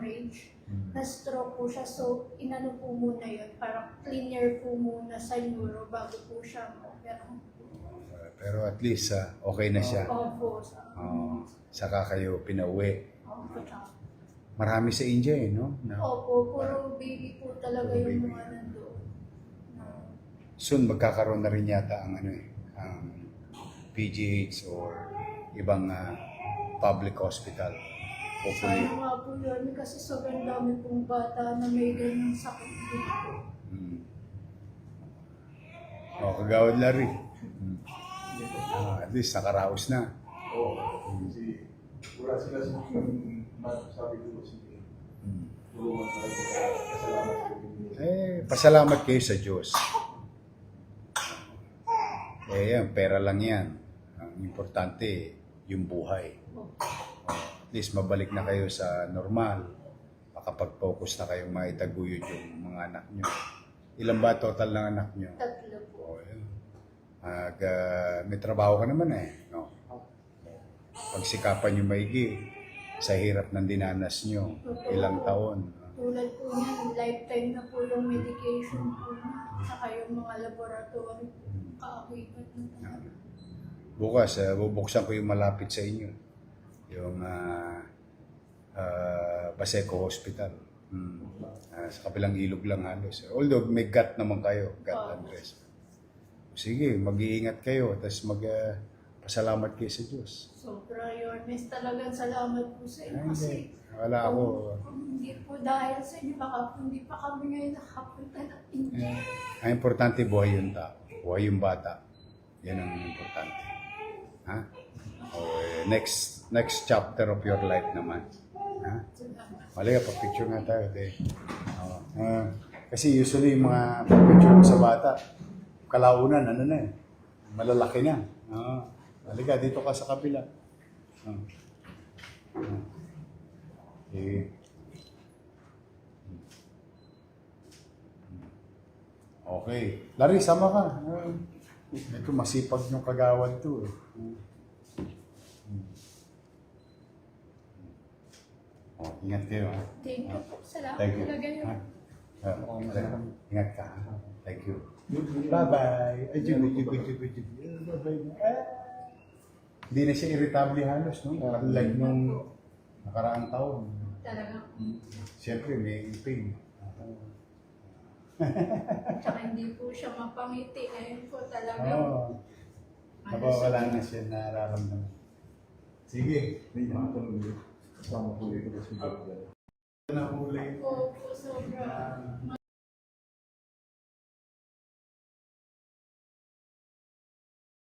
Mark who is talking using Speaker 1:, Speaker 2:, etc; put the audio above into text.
Speaker 1: hemorrhage. Na-stroke po siya, so inano po muna yun, parang cleaner po muna sa neuro bago po siya mo-opera.
Speaker 2: Pero at least ah, okay na siya.
Speaker 1: Opo, sa
Speaker 2: Oo. saka kayo pinauwi.
Speaker 1: Opo, tsaka-
Speaker 2: Marami sa India eh, no? Na,
Speaker 1: Opo, puro baby po talaga
Speaker 2: Puro
Speaker 1: yung
Speaker 2: baby.
Speaker 1: mga nandoon. Na-
Speaker 2: soon magkakaroon na rin yata ang ano eh, ang PGH or ibang ah, public hospital. Hopefully.
Speaker 1: Sayang nga po yun kasi sobrang dami pong bata na may ganyan sakit dito.
Speaker 2: Mm. O, kagawad Larry. Mm. Ah, at least nakaraos na.
Speaker 3: Oo. Kasi wala sila sa sabi ko kasi
Speaker 2: Mm.
Speaker 3: tulungan kasalamat ko.
Speaker 2: Eh, pasalamat kayo sa Diyos. Eh, yan, pera lang yan. Ang importante, yung buhay.
Speaker 1: Opo.
Speaker 2: At least mabalik na kayo sa normal. Makapag-focus na kayong maitaguyod yung mga anak nyo. Ilan ba total ng anak nyo?
Speaker 1: Tatlo po.
Speaker 2: O, yun. Ag, ah, may trabaho ka naman eh. No? Pagsikapan nyo maigi sa hirap ng dinanas nyo. Ilang taon.
Speaker 1: Tulad po niyan, lifetime na po yung medication po niya. Saka yung mga laboratory po. Kaakibat na talaga.
Speaker 2: Bukas, ah, bubuksan ko yung malapit sa inyo. Yung ah, ah, Baseco Hospital. Hmm. Ah, sa kabilang ilog lang halos. Although may gut naman kayo, gut
Speaker 1: Oo.
Speaker 2: Andres. Sige, mag-iingat kayo. Tapos mag, pasalamat kayo sa Diyos.
Speaker 1: Sobra yun. Miss talagang salamat po sa inyo kasi.
Speaker 2: Wala ako.
Speaker 1: kung, hindi po dahil sa inyo, baka po hindi pa kami ngayon nakapunta ng India.
Speaker 2: Eh, ang importante, buhay yung tao. Buhay yung bata. Yan ang importante. Ha? O, eh, next next chapter of your life naman. Ha?
Speaker 1: Salamat.
Speaker 2: Mali ka, picture nga tayo. Te. Oo. Ah, kasi usually yung mga picture mo sa bata, kalaunan, ano na eh. Malalaki na. Oo. Halika, dito ka sa kabila. Oo. Oo. Eh. Okay. Larry, sama ka. Ah, Ito, masipag yung kagawad to eh. Oh, ingat kayo ha.
Speaker 1: Thank you. Salamat
Speaker 2: Thank you.
Speaker 1: talaga yun.
Speaker 2: Ha? Ah, ingat ka. ha? Thank you. Bye-bye. Ay, jugo. Bye-bye. Ah. Hindi na siya irritable halos, no? Like nung nakaraang taon.
Speaker 1: Talaga.
Speaker 2: Siyempre, may pain.
Speaker 1: Tsaka hindi po siya mapangiti. Ngayon po talaga.
Speaker 2: Oo. Nawawala na siya nararamdaman. Sige.
Speaker 3: May mga 我不喜
Speaker 2: 欢。